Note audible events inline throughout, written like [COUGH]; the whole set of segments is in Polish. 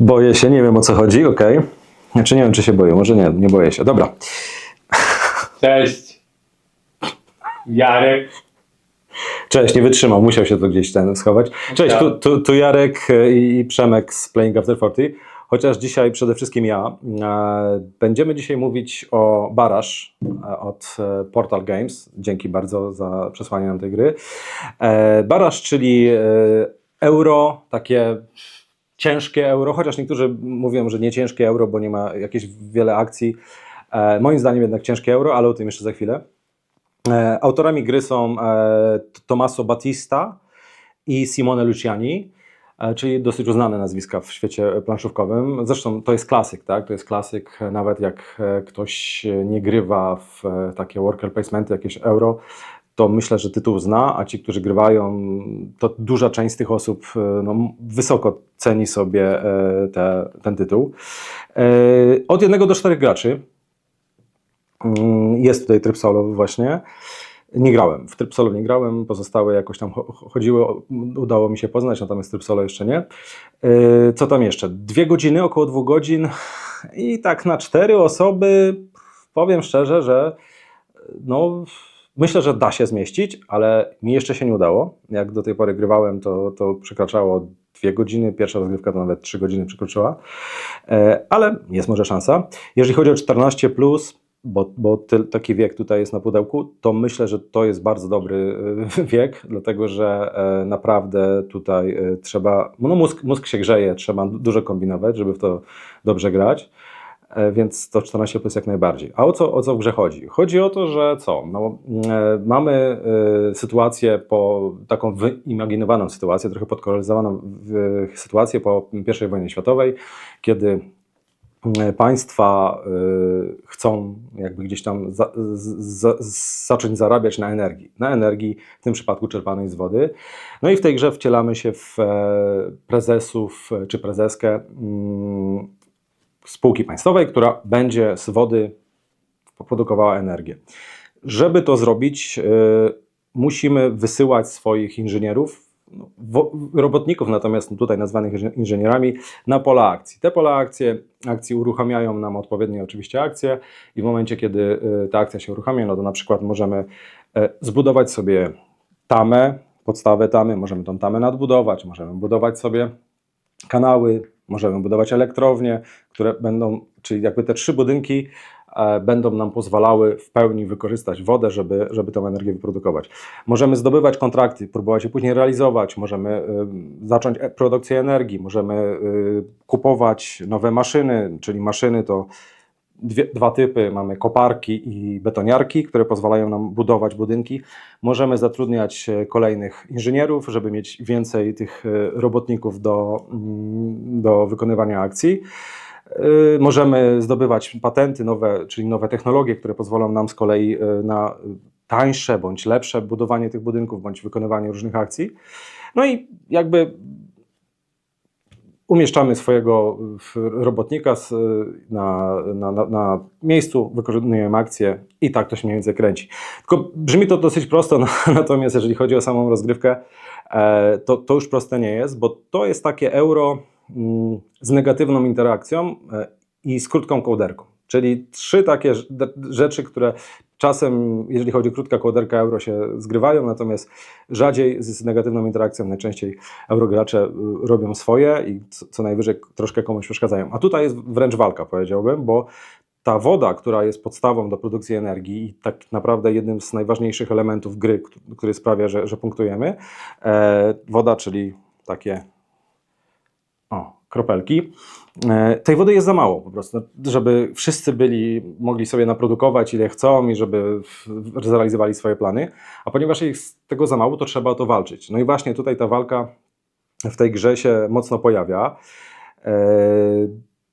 Boję się, nie wiem o co chodzi, okej. Znaczy nie wiem, czy się boję, może nie, nie boję się. Dobra. Cześć. Jarek. Cześć, nie wytrzymał, musiał się to gdzieś ten schować. Cześć, tu, tu, tu Jarek e, i Przemek z Playing After 40. Chociaż dzisiaj przede wszystkim ja. E, Będziemy dzisiaj mówić o Baraż e, od Portal Games. Dzięki bardzo za przesłanie nam tej gry. Baraż, czyli euro, takie ciężkie euro, chociaż niektórzy mówią, że nie ciężkie euro, bo nie ma jakieś wiele akcji. E, Moim zdaniem jednak ciężkie euro, ale o tym jeszcze za chwilę. E, Autorami gry są e, Tommaso Battista i Simone Luciani, e, czyli dosyć uznane nazwiska w świecie planszówkowym. Zresztą to jest klasyk, tak? To jest klasyk, e, nawet jak e, ktoś nie grywa w e, takie worker placementy, jakieś euro, to myślę, że tytuł zna, a ci, którzy grywają, to duża część z tych osób e, no, wysoko ceni sobie e, te, ten tytuł. E, Od jednego do czterech graczy. Mm, Jest tutaj tryb solowy właśnie. Nie grałem, w tryb solo nie grałem, pozostałe jakoś tam cho- chodziły, udało mi się poznać, natomiast tryb solo jeszcze nie. Co tam jeszcze? Dwie godziny, około dwóch godzin i tak na cztery osoby powiem szczerze, że no, myślę, że da się zmieścić, ale mi jeszcze się nie udało. Jak do tej pory grywałem, to, to przekraczało dwie godziny, pierwsza rozgrywka to nawet trzy godziny przekroczyła, E, ale jest może szansa. Jeżeli chodzi o 14, bo, bo ty, taki wiek tutaj jest na pudełku, to myślę, że to jest bardzo dobry e, [LAUGHS] wiek, dlatego że e, naprawdę tutaj trzeba, no mózg, mózg się grzeje, trzeba dużo kombinować, żeby w to dobrze grać. E, Więc to 14 plus jak najbardziej. A o co, o co w grze chodzi? Chodzi o to, że co? No, e, mamy e, sytuację po taką wyimaginowaną sytuację, trochę podkoloryzowaną sytuację po I wojnie światowej, kiedy państwa chcą jakby gdzieś tam za, zacząć zarabiać na energii. Na energii, w tym przypadku czerpanej z wody. No i w tej grze wcielamy się w prezesów czy prezeskę mm, spółki państwowej, która będzie z wody produkowała energię. Żeby to zrobić, y, musimy wysyłać swoich inżynierów, no, robotników natomiast tutaj nazwanych inży- inżynierami, na pola akcji. Te pola akcje, akcji uruchamiają nam odpowiednie oczywiście akcje i w momencie, kiedy y, ta akcja się uruchamia, no to na przykład możemy e, zbudować sobie tamę, podstawę tamy, możemy tą tamę nadbudować, możemy budować sobie kanały, możemy budować elektrownie, które będą, czyli jakby te trzy budynki e, będą nam pozwalały w pełni wykorzystać wodę, żeby, żeby tą energię wyprodukować. Możemy zdobywać kontrakty, próbować je później realizować, możemy y, zacząć e- produkcję energii, możemy kupować nowe maszyny, czyli maszyny to dwie, dwa typy, mamy koparki i betoniarki, które pozwalają nam budować budynki. Możemy zatrudniać e, kolejnych inżynierów, żeby mieć więcej tych e, robotników do, mm, do wykonywania akcji. Y, Możemy zdobywać patenty nowe, czyli nowe technologie, które pozwolą nam z kolei na tańsze bądź lepsze budowanie tych budynków bądź wykonywanie różnych akcji. No i jakby umieszczamy swojego robotnika na, na, na, na miejscu, wykonujemy akcję i tak to się mniej więcej kręci. Tylko brzmi to dosyć prosto, [LAUGHS] no, natomiast jeżeli chodzi o samą rozgrywkę, e, to, to już proste nie jest, bo to jest takie euro mm, z negatywną interakcją e, i z krótką kołderką. Czyli trzy takie rzeczy, które czasem, jeżeli chodzi o krótka kołderka euro, się zgrywają, natomiast rzadziej z, negatywną interakcją, najczęściej eurogracze y, robią swoje i co, najwyżej troszkę komuś przeszkadzają. A tutaj jest wręcz walka, powiedziałbym, bo ta woda, która jest podstawą do produkcji energii i tak naprawdę jednym z najważniejszych elementów gry, który sprawia, że, że punktujemy, e, woda, czyli takie o, kropelki. E, tej wody jest za mało po prostu, żeby wszyscy byli, mogli sobie naprodukować ile chcą i żeby zrealizowali swoje plany, a ponieważ jest tego za mało, to trzeba o to walczyć. No i właśnie tutaj ta walka w tej grze się mocno pojawia. E,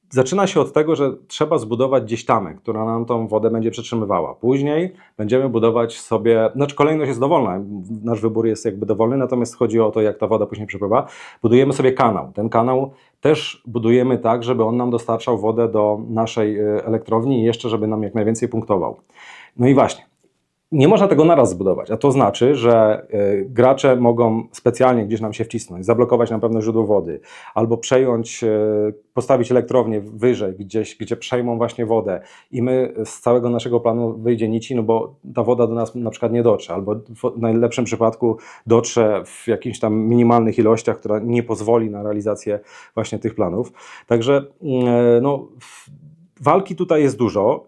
Zaczyna się od tego, że trzeba zbudować gdzieś tamę, która nam tą wodę będzie przetrzymywała. Później będziemy budować sobie, znaczy kolejność jest dowolna, nasz wybór jest jakby dowolny, natomiast chodzi o to, jak ta woda później przepływa. Budujemy sobie kanał. Ten kanał też budujemy tak, żeby on nam dostarczał wodę do naszej e, elektrowni i jeszcze, żeby nam jak najwięcej punktował. No i właśnie, nie można tego naraz zbudować, a to znaczy, że y, gracze mogą specjalnie gdzieś nam się wcisnąć, zablokować na pewne źródło wody, albo przejąć, y, postawić elektrownię wyżej, gdzieś, gdzie przejmą właśnie wodę i my z całego naszego planu wyjdzie nici, no bo ta woda do nas na przykład nie dotrze, albo w najlepszym przypadku dotrze w jakichś tam minimalnych ilościach, która nie pozwoli na realizację właśnie tych planów. Także y, no, w- walki tutaj jest dużo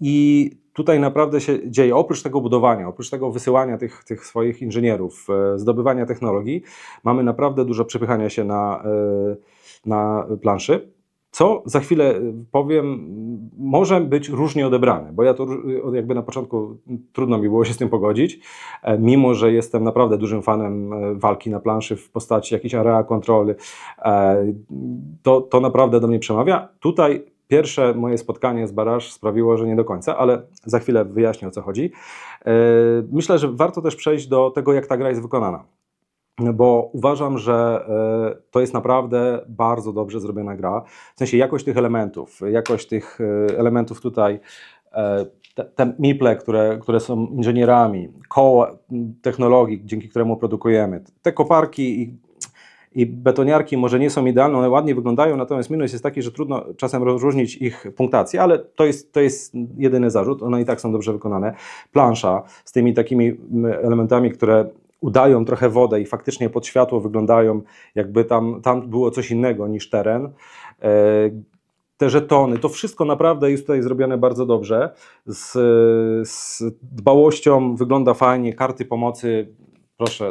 i tutaj naprawdę się dzieje, oprócz tego budowania, oprócz tego wysyłania tych, tych swoich inżynierów, e, zdobywania technologii, mamy naprawdę dużo przepychania się na, e, na planszy. Co za chwilę e, powiem, może być różnie odebrane, bo ja to jakby na początku trudno mi było się z tym pogodzić, mimo że jestem naprawdę dużym fanem walki na planszy w postaci jakiejś area kontroli, to, to naprawdę do mnie przemawia. Tutaj pierwsze moje spotkanie z Baraż sprawiło, że nie do końca, ale za chwilę wyjaśnię o co chodzi. E, Myślę, że warto też przejść do tego, jak ta gra jest wykonana. Bo uważam, że e, to jest naprawdę bardzo dobrze zrobiona gra. W sensie jakość tych elementów, jakość tych e, elementów tutaj, te, te miple, które, które są inżynierami, koła m, technologii, dzięki któremu produkujemy, te koparki i i betoniarki może nie są idealne, one ładnie wyglądają, natomiast minus jest taki, że trudno czasem rozróżnić ich punktację, ale to jest, to jest jedyny zarzut, one i tak są dobrze wykonane. Plansza z tymi takimi mm, elementami, które udają trochę wodę i faktycznie pod światło wyglądają, jakby tam, tam było coś innego niż teren. E, Te żetony, to wszystko naprawdę jest tutaj zrobione bardzo dobrze. Z, z dbałością wygląda fajnie, karty pomocy, proszę,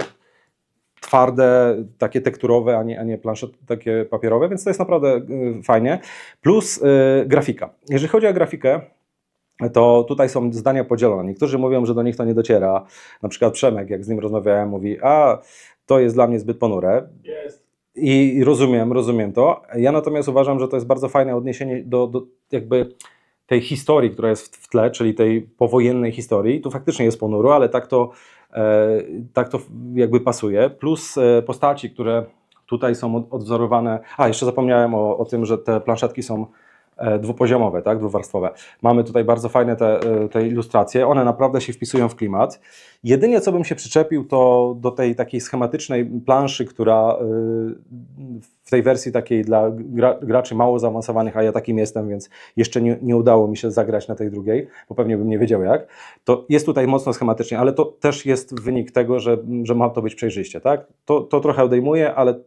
twarde, takie tekturowe, a nie, a nie plansze takie papierowe, więc to jest naprawdę y, fajnie. Plus y, grafika. Jeżeli chodzi o grafikę, to tutaj są zdania podzielone. Niektórzy mówią, że do nich to nie dociera. Na przykład Przemek, jak z nim rozmawiałem, mówi, a to jest dla mnie zbyt ponure. Jest. I rozumiem, rozumiem to. Ja natomiast uważam, że to jest bardzo fajne odniesienie do, do jakby tej historii, która jest w- tle, czyli tej powojennej historii. Tu faktycznie jest ponuro, ale tak to, tak to jakby pasuje. Plus e, postaci, które tutaj są od- odwzorowane. A, jeszcze zapomniałem o, o tym, że te planszetki są e, dwupoziomowe, tak, dwuwarstwowe. Mamy tutaj bardzo fajne te, e, te ilustracje, one naprawdę się wpisują w klimat. Jedynie co bym się przyczepił, to do tej takiej schematycznej planszy, która y, w tej wersji takiej dla gra, graczy mało zaawansowanych, a ja takim jestem, więc jeszcze nie, nie udało mi się zagrać na tej drugiej, bo pewnie bym nie wiedział jak, to jest tutaj mocno schematycznie, ale to też jest wynik tego, że, że ma to być przejrzyście, tak? To, to trochę odejmuje, ale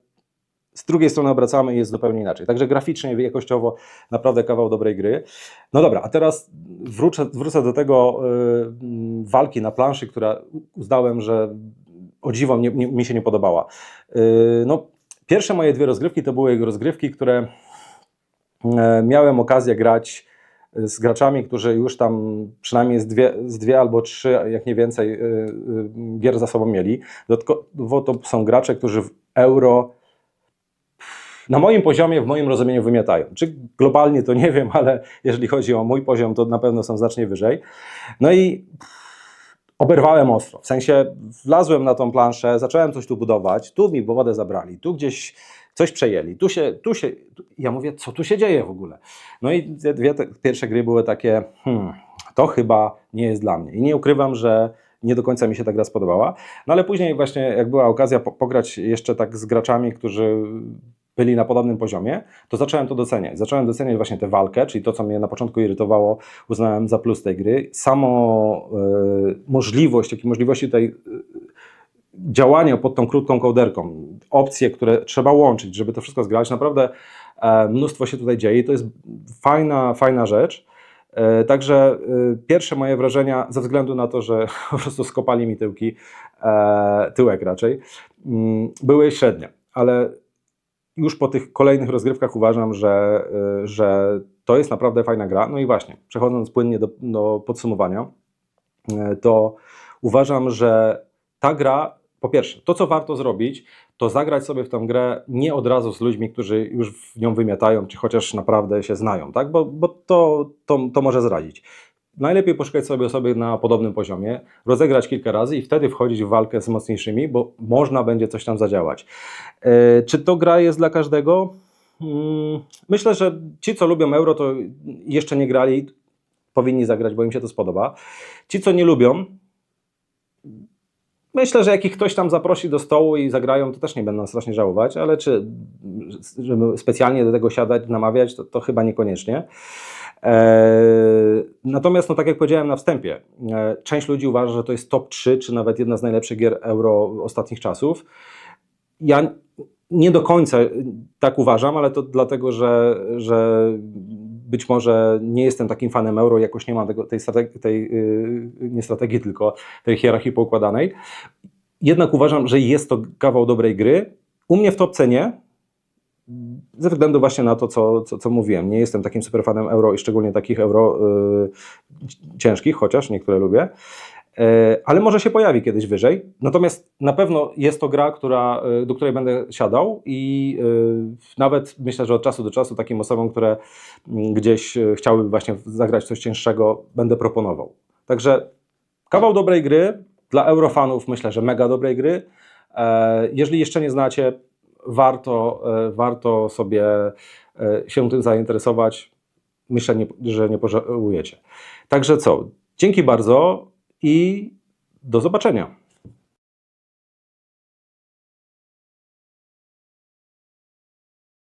z drugiej strony obracamy i jest zupełnie inaczej. Także graficznie, jakościowo naprawdę kawał dobrej gry. No dobra, a teraz wrócę, wrócę do tego y, mm, walki na planszy, która uznałem, że o dziwo nie, nie, mi się nie podobała. Y, no, pierwsze moje dwie rozgrywki to były rozgrywki, które e, miałem okazję grać z graczami, którzy już tam przynajmniej z dwie, z dwie albo trzy, jak nie więcej, y, y, gier za sobą mieli. Dodatkowo to są gracze, którzy w euro na moim poziomie, w moim rozumieniu wymiatają. Czy globalnie to nie wiem, ale jeżeli chodzi o mój poziom, to na pewno są znacznie wyżej. No i oberwałem ostro. W sensie wlazłem na tą planszę, zacząłem coś tu budować, tu mi wodę zabrali, tu gdzieś coś przejęli, tu się, tu się, tu, ja mówię, co tu się dzieje w ogóle? No i te dwie te pierwsze gry były takie, hmm, to chyba nie jest dla mnie. I nie ukrywam, że nie do końca mi się ta gra spodobała. No ale później właśnie, jak była okazja po, pograć jeszcze tak z graczami, którzy byli na podobnym poziomie, to zacząłem to doceniać. Zacząłem doceniać właśnie tę walkę, czyli to, co mnie na początku irytowało, uznałem za plus tej gry. Samo e, możliwość, jak i możliwości e, działania pod tą krótką kołderką, opcje, które trzeba łączyć, żeby to wszystko zgrać, naprawdę e, mnóstwo się tutaj dzieje i to jest fajna, fajna rzecz. E, Także e, pierwsze moje wrażenia, ze względu na to, że [LAUGHS] po prostu skopali mi tyłki, e, tyłek raczej, mm, były średnie, ale już po tych kolejnych rozgrywkach uważam, że, y, że to jest naprawdę fajna gra. No i właśnie, przechodząc płynnie do, do podsumowania, y, to uważam, że ta gra, po pierwsze, to co warto zrobić, to zagrać sobie w tę grę nie od razu z ludźmi, którzy już w nią wymiatają, czy chociaż naprawdę się znają, tak? bo, bo to, to, to może zrazić. Najlepiej poszukać sobie osoby na podobnym poziomie, rozegrać kilka razy i wtedy wchodzić w walkę z mocniejszymi, bo można będzie coś tam zadziałać. E, Czy to gra jest dla każdego? Mm, Myślę, że ci, co lubią euro, to jeszcze nie grali, powinni zagrać, bo im się to spodoba. Ci, co nie lubią, Myślę, że jak ich ktoś tam zaprosi do stołu i zagrają, to też nie będą strasznie żałować, ale czy żeby specjalnie do tego siadać, namawiać, to, to chyba niekoniecznie. Eee, natomiast, no tak jak powiedziałem na wstępie, e, część ludzi uważa, że to jest top 3, czy nawet jedna z najlepszych gier euro ostatnich czasów. Ja nie do końca tak uważam, ale to dlatego, że, że być może nie jestem takim fanem euro, jakoś nie mam tego, tej, strategii, tej yy, nie strategii, tylko tej hierarchii poukładanej. Jednak uważam, że jest to kawał dobrej gry. U mnie w topce nie, ze względu właśnie na to, co, co, co mówiłem. Nie jestem takim superfanem euro i szczególnie takich euro yy, ciężkich, chociaż niektóre lubię. Yy, ale może się pojawi kiedyś wyżej. Natomiast na pewno jest to gra, która, yy, do której będę siadał i nawet myślę, że od czasu do czasu takim osobom, które mm, gdzieś yy, chciałyby właśnie zagrać coś cięższego, będę proponował. Także kawał dobrej gry. Dla eurofanów myślę, że mega dobrej gry. E, Jeżeli jeszcze nie znacie, warto, e, warto sobie e, się tym zainteresować. Myślę, że nie pożałujecie. Także co? Dzięki bardzo i do zobaczenia.